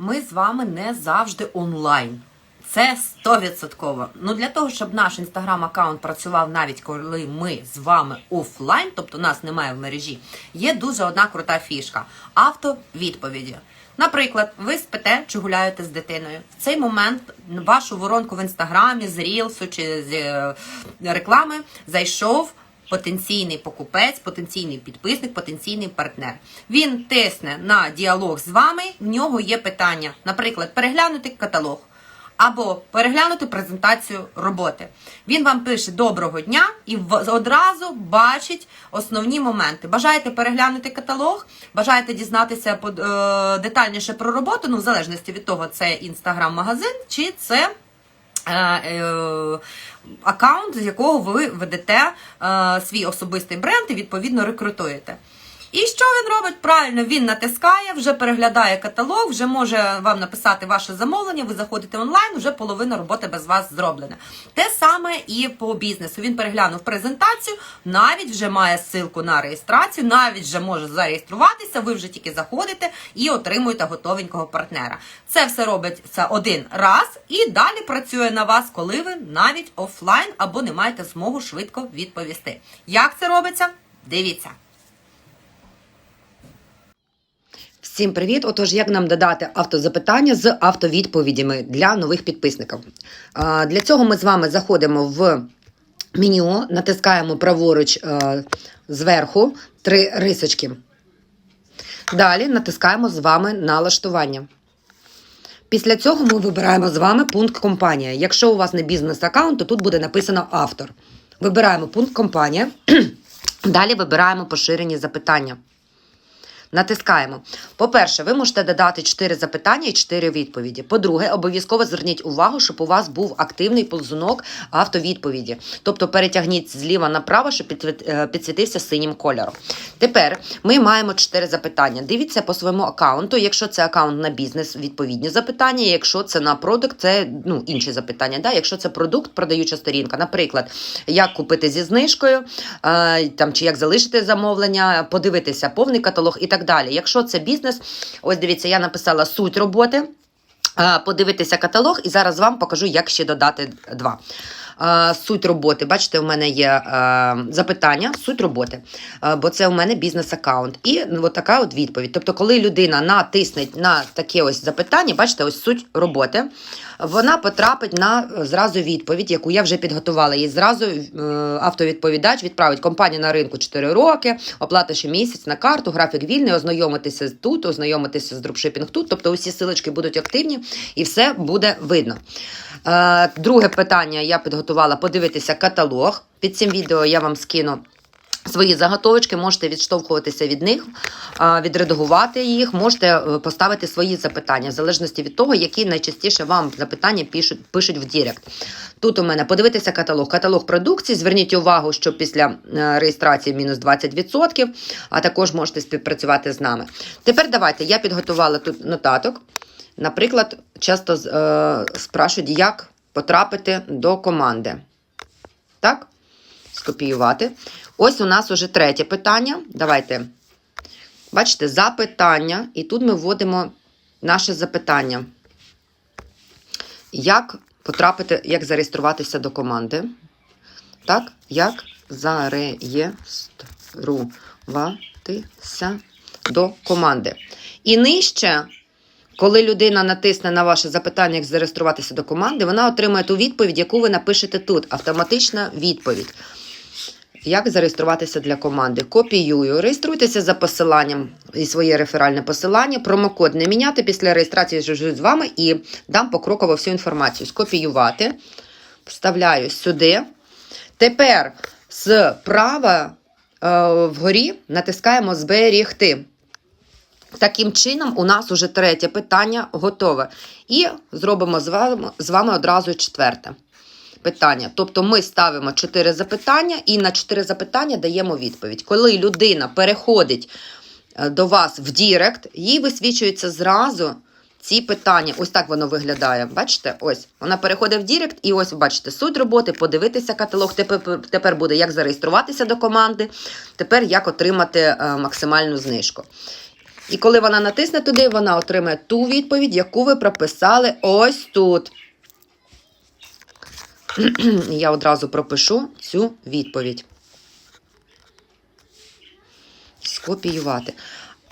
ми з вами не завжди онлайн. Це 100%. Ну для того, щоб наш інстаграм-аккаунт працював навіть коли ми з вами офлайн, тобто нас немає в мережі, є дуже одна крута фішка автовідповіді. Наприклад, ви спите чи гуляєте з дитиною. В цей момент вашу воронку в інстаграмі з рілсу чи з е, реклами зайшов потенційний покупець, потенційний підписник, потенційний партнер. Він тисне на діалог з вами. В нього є питання, наприклад, переглянути каталог. Або переглянути презентацію роботи. Він вам пише доброго дня і одразу бачить основні моменти. Бажаєте переглянути каталог, бажаєте дізнатися е, детальніше про роботу, ну в залежності від того, це інстаграм-магазин чи це аккаунт, з якого ви ведете е, свій особистий бренд і відповідно рекрутуєте. І що він робить? Правильно, він натискає, вже переглядає каталог, вже може вам написати ваше замовлення, ви заходите онлайн, вже половина роботи без вас зроблена. Те саме і по бізнесу. Він переглянув презентацію, навіть вже має ссылку на реєстрацію, навіть вже може зареєструватися, ви вже тільки заходите і отримуєте готовенького партнера. Це все робиться один раз і далі працює на вас, коли ви навіть офлайн або не маєте змогу швидко відповісти. Як це робиться? Дивіться. Всім привіт! Отож, як нам додати автозапитання з автовідповідями для нових підписників? Для цього ми з вами заходимо в меню, натискаємо праворуч е, зверху три рисочки. Далі натискаємо з вами налаштування. Після цього ми вибираємо з вами пункт компанія. Якщо у вас не бізнес-аккаунт, то тут буде написано автор. Вибираємо пункт компанія. Далі вибираємо поширені запитання. Натискаємо. По-перше, ви можете додати 4 запитання і 4 відповіді. По-друге, обов'язково зверніть увагу, щоб у вас був активний ползунок автовідповіді. Тобто перетягніть зліва направо, щоб е, підсвітився синім кольором. Тепер ми маємо 4 запитання. Дивіться по своєму аккаунту. Якщо це аккаунт на бізнес, відповідні запитання. Якщо це на продукт, це ну, інші запитання. Да? Якщо це продукт, продаюча сторінка, наприклад, як купити зі знижкою, е, там, чи як залишити замовлення, подивитися повний каталог і так далі. Якщо це бізнес, ось дивіться, я написала суть роботи. е, Подивитися каталог, і зараз вам покажу, як ще додати два. Е, Суть роботи. Бачите, у мене є е, запитання, суть роботи, бо це у мене бізнес-аккаунт. І ну, от така от відповідь. Тобто, коли людина натисне на таке ось запитання, бачите, ось суть роботи, вона потрапить на е, зразу відповідь, яку я вже підготувала. І зразу е, автовідповідач відправить компанію на ринку 4 роки, оплата ще місяць на карту, графік вільний, ознайомитися тут, ознайомитися з дропшипінг тут. Тобто усі силочки будуть активні і все буде видно. Е, друге питання я підготувала подивитися каталог. Під цим відео я вам скину. Свої заготовочки, можете відштовхуватися від них, відредагувати їх, можете е, поставити свої запитання, в залежності від того, які найчастіше вам запитання пишуть, пишуть в Дірект. Тут у мене подивитися каталог. Каталог продукції. Зверніть увагу, що після е, реєстрації мінус 20%, а також можете співпрацювати з нами. Тепер давайте, я підготувала тут нотаток. Наприклад, часто е, спрашують, як потрапити до команди. Так? Скопіювати. Ось у нас уже третє питання. Давайте. Бачите, запитання. І тут ми вводимо наше запитання. Як потрапити, як зареєструватися до команди? Так, як зареєструватися до команди. І нижче, коли людина натисне на ваше запитання, як зареєструватися до команди, вона отримає ту відповідь, яку ви напишете тут. Автоматична відповідь. Як зареєструватися для команди? Копіюю. Реєструйтеся за посиланням і своє реферальне посилання. Промокод не міняти після реєстрації зв'яжусь з вами і дам покроково всю інформацію. Скопіювати. Вставляю сюди. Тепер справа е, вгорі натискаємо Зберігти. Таким чином, у нас уже третє питання готове. І зробимо з вами, з вами одразу четверте питання. Тобто ми ставимо чотири запитання і на чотири запитання даємо відповідь. Коли людина переходить е, до вас в Дірект, їй висвічуються зразу ці питання. Ось так воно виглядає. Бачите? Ось вона переходить в Дірект, і ось бачите суть роботи, подивитися каталог. Тепер, тепер буде як зареєструватися до команди, тепер як отримати е, максимальну знижку. І коли вона натисне туди, вона отримає ту відповідь, яку ви прописали ось тут. Я одразу пропишу цю відповідь. Скопіювати.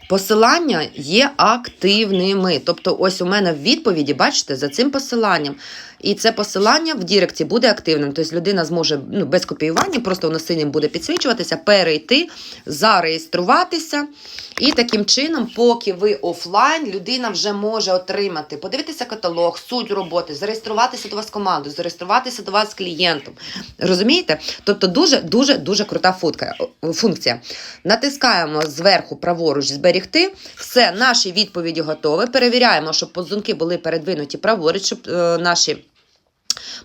Посилання є активними. Тобто, ось у мене в відповіді, бачите, за цим посиланням. І це посилання в Діректі буде активним. Тобто людина зможе ну, без копіювання, просто воно синім буде підсвічуватися, перейти, зареєструватися. І таким чином, поки ви офлайн, людина вже може отримати, подивитися каталог, суть роботи, зареєструватися до вас команду, зареєструватися до вас клієнтом. Розумієте? Тобто дуже дуже дуже крута функція. Натискаємо зверху праворуч зберігти. Все, наші відповіді готові. Перевіряємо, щоб подзвонки були передвинуті праворуч, щоб е, наші.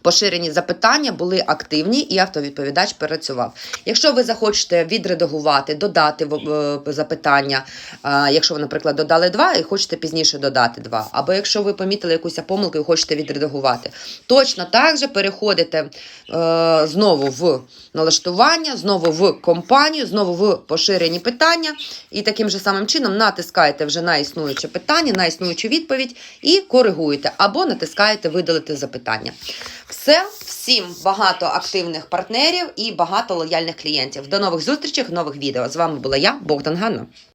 Поширені запитання були активні і автовідповідач працював. Якщо ви захочете відредагувати, додати е, запитання, е, якщо ви, наприклад, додали два і хочете пізніше додати два, або якщо ви помітили якусь помилку і хочете відредагувати, точно так же переходите е, знову в налаштування, знову в компанію, знову в поширені питання, і таким же самим чином натискаєте вже на існуюче питання, на існуючу відповідь і коригуєте, або натискаєте видалити запитання. Все, всім багато активних партнерів і багато лояльних клієнтів. До нових зустрічей, нових відео. З вами була я, Богдан Ганна.